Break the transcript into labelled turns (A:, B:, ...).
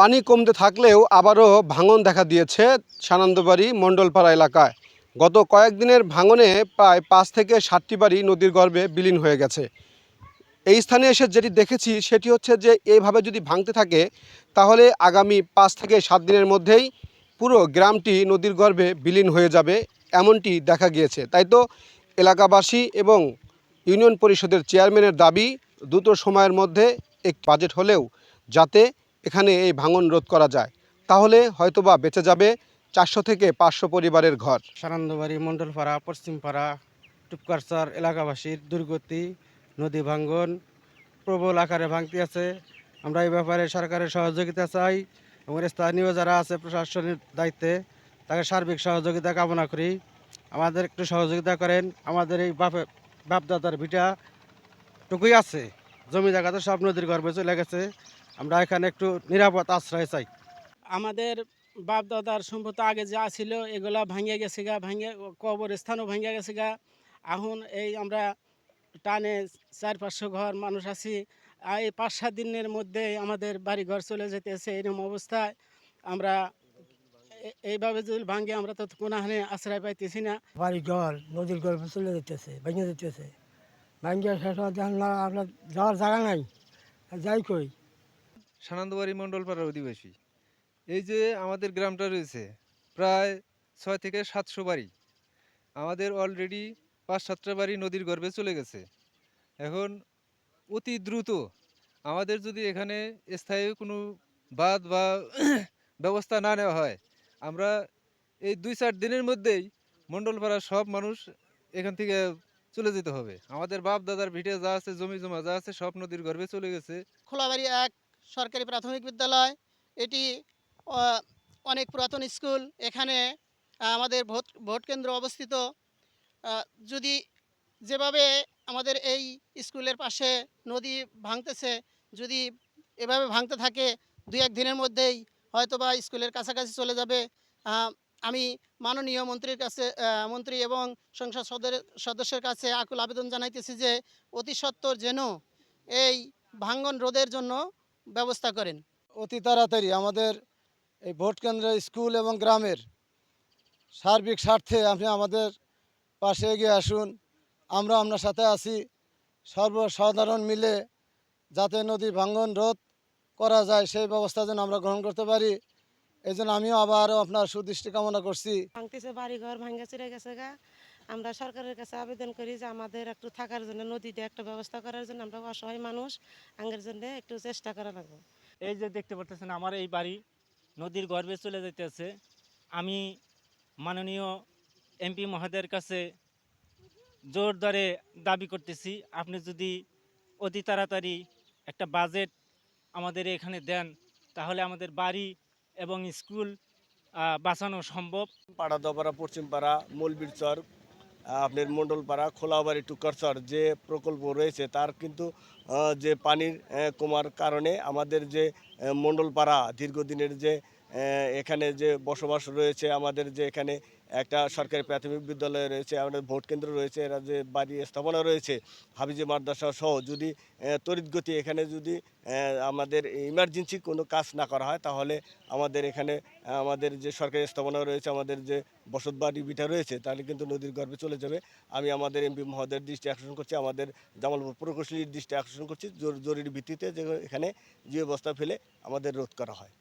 A: পানি কমতে থাকলেও আবারও ভাঙন দেখা দিয়েছে সানন্দবাড়ি মণ্ডলপাড়া এলাকায়। গত কয়েকদিনের ভাঙনে প্রায় পাঁচ থেকে ষাটটি বাড়ি নদীর গর্ভে বিলীন হয়ে গেছে। এই স্থানে এসে যেটি দেখেছি সেটি হচ্ছে যে এইভাবে যদি ভাঙতে থাকে, তাহলে আগামী পাঁচ থেকে সাত দিনের মধ্যেই পুরো গ্রামটি নদীর গর্ভে বিলীন হয়ে যাবে এমনটি দেখা গিয়েছে। তাই তো এলাকাবাসী এবং ইউনিয়ন পরিষদের চেয়ারম্যানের দাবি, দ্রুত সময়ের মধ্যে এক বাজেট হলেও যাতে এখানে এই ভাঙন রোধ করা যায়। তাহলে হয়তোবা বেঁচে যাবে চারশো থেকে পাঁচশো পরিবারের ঘর।
B: সানন্দবাড়ি, মণ্ডলপাড়া, পশ্চিমপাড়া টুপকারচর এলাকাবাসীর দুর্গতি, নদী ভাঙ্গন প্রবল আকারে ভাঙতে আছে। আমরা এই ব্যাপারে সরকারের সহযোগিতা চাই এবং স্থানীয় যারা আছে প্রশাসনের দায়িত্বে তাকে সার্বিক সহযোগিতা কামনা করি। আমাদের একটু সহযোগিতা করেন। আমাদের এই বাপে বাপদাদার ভিটা টুকুই আছে। জমি জায়গাতে সব নদীর গর্ভে চলে গেছে। আমরা এখানে একটু নিরাপদ আশ্রয় চাই।
C: আমাদের বাপ দাদার সম্পদ আগে যা ছিল এগুলা ভাঙিয়ে গেছে গা ভাঙে ভাঙিয়ে কবরস্থানও ভাঙিয়ে গেছে গা। এখন এই আমরা টানে চার পাঁচশো ঘর মানুষ আছি। আর এই পাঁচ সাত দিনের মধ্যে আমাদের বাড়ি ঘর চলে যেতেছে এরকম অবস্থায়। আমরা এইভাবে যদি ভাঙে আমরা তো কোনাহানে আশ্রয় পাইতেছি না।
D: বাড়ি ঘর নদীর গর্ভে চলে যেতেছে ভেঙে যেতেছে। ভেঙে শেষ হওয়ার আপনার যাওয়ার জায়গা নাই। যাই কই।
E: সানন্দবাড়ি মণ্ডলপাড়ার অধিবাসী। এই যে আমাদের গ্রামটা রয়েছে, প্রায় ছয় থেকে সাতশো বাড়ি। আমাদের অলরেডি পাঁচ সাতটা বাড়ি নদীর গর্ভে চলে গেছে। এখন অতি দ্রুত আমাদের যদি এখানে স্থায়ী কোনো বাঁধ বা ব্যবস্থা না নেওয়া হয়, আমরা এই দুই চার দিনের মধ্যেই মণ্ডলপাড়ার সব মানুষ এখান থেকে চলে যেতে হবে। আমাদের বাপ দাদার ভিটে যা আছে, জমি জমা যা আছে, সব নদীর গর্ভে চলে গেছে।
F: খোলাবাড়ি এক সরকারি প্রাথমিক বিদ্যালয়। এটি অনেক পুরাতন স্কুল। এখানে আমাদের ভোট ভোট কেন্দ্র অবস্থিত। যদি যেভাবে আমাদের এই স্কুলের পাশে নদী ভাঙতেছে, যদি এভাবে ভাঙতে থাকে দু এক দিনের মধ্যেই হয়তোবা স্কুলের কাছাকাছি চলে যাবে। আমি মাননীয় মন্ত্রীর কাছে মন্ত্রী এবং সংসদ সদস্যের কাছে আকুল আবেদন জানাইতেছি যে অতি সত্বর যেন এই ভাঙ্গন রোধের জন্য ব্যবস্থা করেন।
B: অতি তাড়াতাড়ি আমাদের এই ভোট কেন্দ্র স্কুল এবং গ্রামের সার্বিক স্বার্থে আপনি আমাদের পাশে এগিয়ে আসুন। আমরা আপনার সাথে আছি। সর্বসাধারণ মিলে যাতে নদী ভাঙ্গন রোধ করা যায়, সেই ব্যবস্থা যেন আমরা গ্রহণ করতে পারি। এই জন্য আমিও আবারও আপনার সুদৃষ্টি কামনা করছি।
G: ভাঙতেছে বাড়ি ঘর ভাঙ্গা চিরে গেছে গা। আমরা সরকারের কাছে আবেদন করি যে আমাদের একটু থাকার জন্য নদীতে একটা ব্যবস্থা করার জন্য আমরা অসহায় মানুষ আঙ্গের জন্য একটু চেষ্টা করা লাগবে।
H: এই যে দেখতে পারতেছেন আমার এই বাড়ি নদীর গর্ভে চলে যেতেছে আমি মাননীয় এমপি মহোদয়ের কাছে জোর দরে দাবি করতেছি আপনি যদি অতি তাড়াতাড়ি একটা বাজেট আমাদের এখানে দেন তাহলে আমাদের বাড়ি এবং স্কুল বাঁচানো সম্ভব।
I: পাড়া দপাড়া পশ্চিমপাড়া মলবিরচর আপনার মণ্ডলপাড়া খোলাবাড়ি টুকারচর যে প্রকল্প রয়েছে, তার কিন্তু যে পানির কমার কারণে আমাদের যে মণ্ডলপাড়া দীর্ঘদিনের যে এখানে যে বসবাস রয়েছে, আমাদের যে এখানে একটা সরকারি প্রাথমিক বিদ্যালয় রয়েছে, আমাদের ভোট কেন্দ্র রয়েছে, এরা যে বাড়ি স্থাপনা রয়েছে হাবিজে মাদ্রাসা সহ যদি তড়িৎগতি এখানে যদি আমাদের ইমার্জেন্সি কোনো কাজ না করা হয়, তাহলে আমাদের এখানে আমাদের যে সরকারি স্থাপনা রয়েছে, আমাদের যে বসত বাড়ি বিটা রয়েছে, তাহলে কিন্তু নদীর গর্ভে চলে যাবে। আমি আমাদের এমপি মহোদয়ের দৃষ্টি আকর্ষণ করছি, আমাদের জামালপুর প্রকৌশলীর দৃষ্টি আকর্ষণ করছি জরুরি ভিত্তিতে যে এখানে যে ব্যবস্থা ফেলে আমাদের রোধ করা হয়।